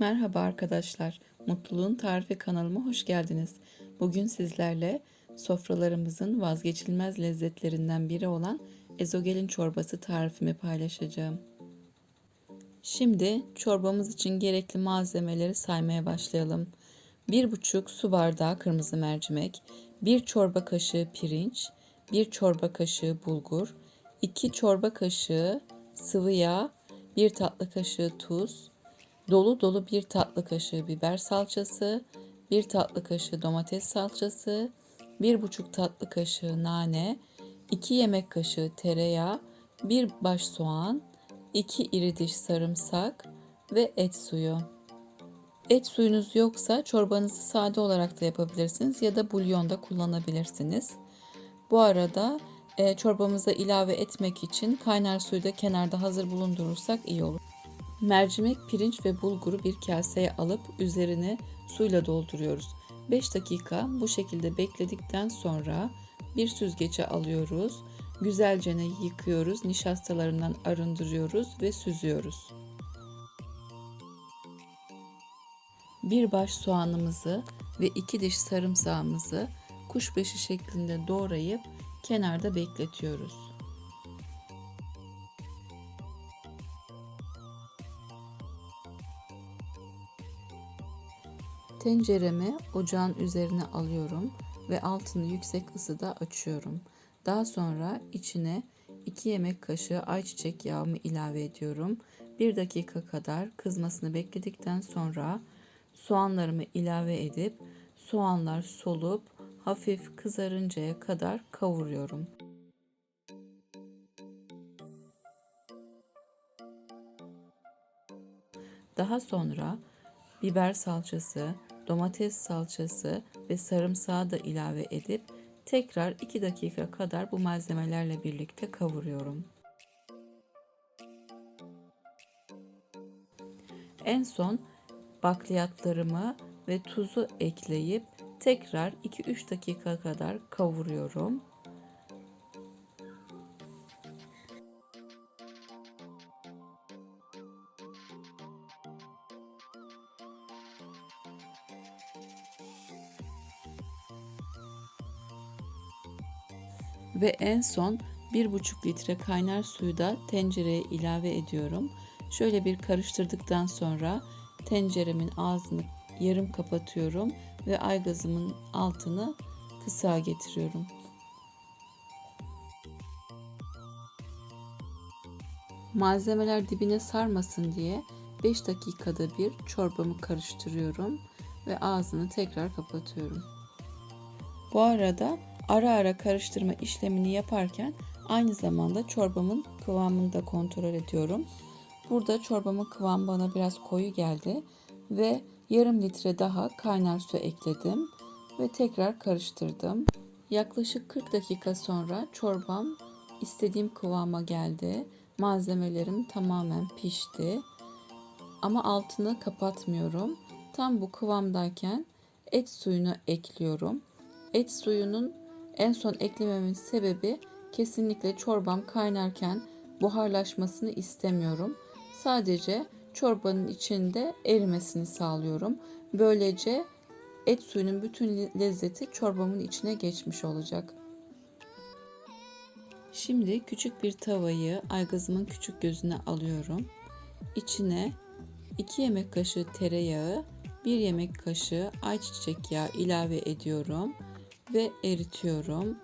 Merhaba arkadaşlar. Mutluluğun Tarifi kanalıma hoş geldiniz. Bugün sizlerle sofralarımızın vazgeçilmez lezzetlerinden biri olan ezogelin çorbası tarifimi paylaşacağım. Şimdi çorbamız için gerekli malzemeleri saymaya başlayalım. 1,5 su bardağı kırmızı mercimek, 1 çorba kaşığı pirinç, 1 çorba kaşığı bulgur, 2 çorba kaşığı sıvı yağ, 1 tatlı kaşığı tuz, dolu dolu 1 tatlı kaşığı biber salçası, 1 tatlı kaşığı domates salçası, 1,5 tatlı kaşığı nane, 2 yemek kaşığı tereyağı, 1 baş soğan, 2 iri diş sarımsak ve et suyu. Et suyunuz yoksa çorbanızı sade olarak da yapabilirsiniz ya da bulyon da kullanabilirsiniz. Bu arada e, çorbamıza ilave etmek için kaynar suyu da kenarda hazır bulundurursak iyi olur. Mercimek, pirinç ve bulguru bir kaseye alıp üzerine suyla dolduruyoruz. 5 dakika bu şekilde bekledikten sonra bir süzgece alıyoruz. Güzelce yıkıyoruz, nişastalarından arındırıyoruz ve süzüyoruz. Bir baş soğanımızı ve iki diş sarımsağımızı kuşbaşı şeklinde doğrayıp kenarda bekletiyoruz. Tenceremi ocağın üzerine alıyorum ve altını yüksek ısıda açıyorum. Daha sonra içine 2 yemek kaşığı ayçiçek yağımı ilave ediyorum. 1 dakika kadar kızmasını bekledikten sonra soğanlarımı ilave edip soğanlar solup hafif kızarıncaya kadar kavuruyorum. Daha sonra biber salçası, domates salçası ve sarımsağı da ilave edip tekrar 2 dakika kadar bu malzemelerle birlikte kavuruyorum. En son bakliyatlarımı ve tuzu ekleyip tekrar 2-3 dakika kadar kavuruyorum. Ve en son 1,5 litre kaynar suyu da tencereye ilave ediyorum. Şöyle bir karıştırdıktan sonra tenceremin ağzını yarım kapatıyorum ve aygazımın altını kısa getiriyorum. Malzemeler dibine sarmasın diye 5 dakikada bir çorbamı karıştırıyorum ve ağzını tekrar kapatıyorum. Bu arada ara ara karıştırma işlemini yaparken aynı zamanda çorbamın kıvamını da kontrol ediyorum. Burada çorbamın kıvamı bana biraz koyu geldi ve yarım litre daha kaynar su ekledim ve tekrar karıştırdım. Yaklaşık 40 dakika sonra çorbam istediğim kıvama geldi. Malzemelerim tamamen pişti. Ama altını kapatmıyorum. Tam bu kıvamdayken et suyunu ekliyorum. Et suyunun en son eklememin sebebi kesinlikle çorbam kaynarken buharlaşmasını istemiyorum. Sadece çorbanın içinde erimesini sağlıyorum. Böylece et suyunun bütün lezzeti çorbamın içine geçmiş olacak. Şimdi küçük bir tavayı aygazımın küçük gözüne alıyorum. İçine 2 yemek kaşığı tereyağı, 1 yemek kaşığı ayçiçek yağı ilave ediyorum ve eritiyorum.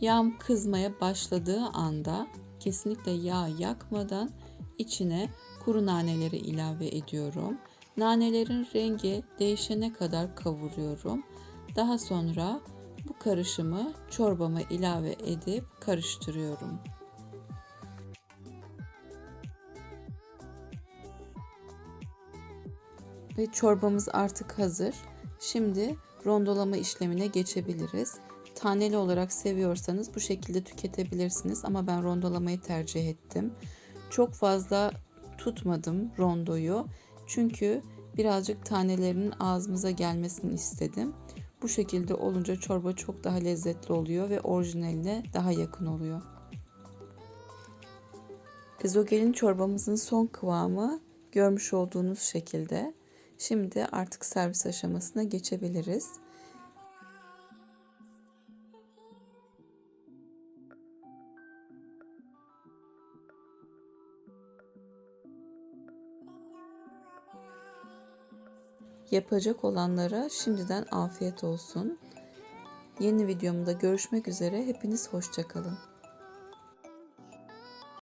Yağım kızmaya başladığı anda kesinlikle yağ yakmadan içine kuru naneleri ilave ediyorum. Nanelerin rengi değişene kadar kavuruyorum. Daha sonra bu karışımı çorbama ilave edip karıştırıyorum. Ve çorbamız artık hazır. Şimdi rondolama işlemine geçebiliriz. Taneli olarak seviyorsanız bu şekilde tüketebilirsiniz ama ben rondolamayı tercih ettim. Çok fazla tutmadım rondoyu. Çünkü birazcık tanelerinin ağzımıza gelmesini istedim. Bu şekilde olunca çorba çok daha lezzetli oluyor ve orijinaline daha yakın oluyor. Ezogelin çorbamızın son kıvamı Görmüş olduğunuz şekilde. Şimdi artık servis aşamasına geçebiliriz. Yapacak olanlara şimdiden afiyet olsun. Yeni videomda görüşmek üzere. Hepiniz hoşçakalın.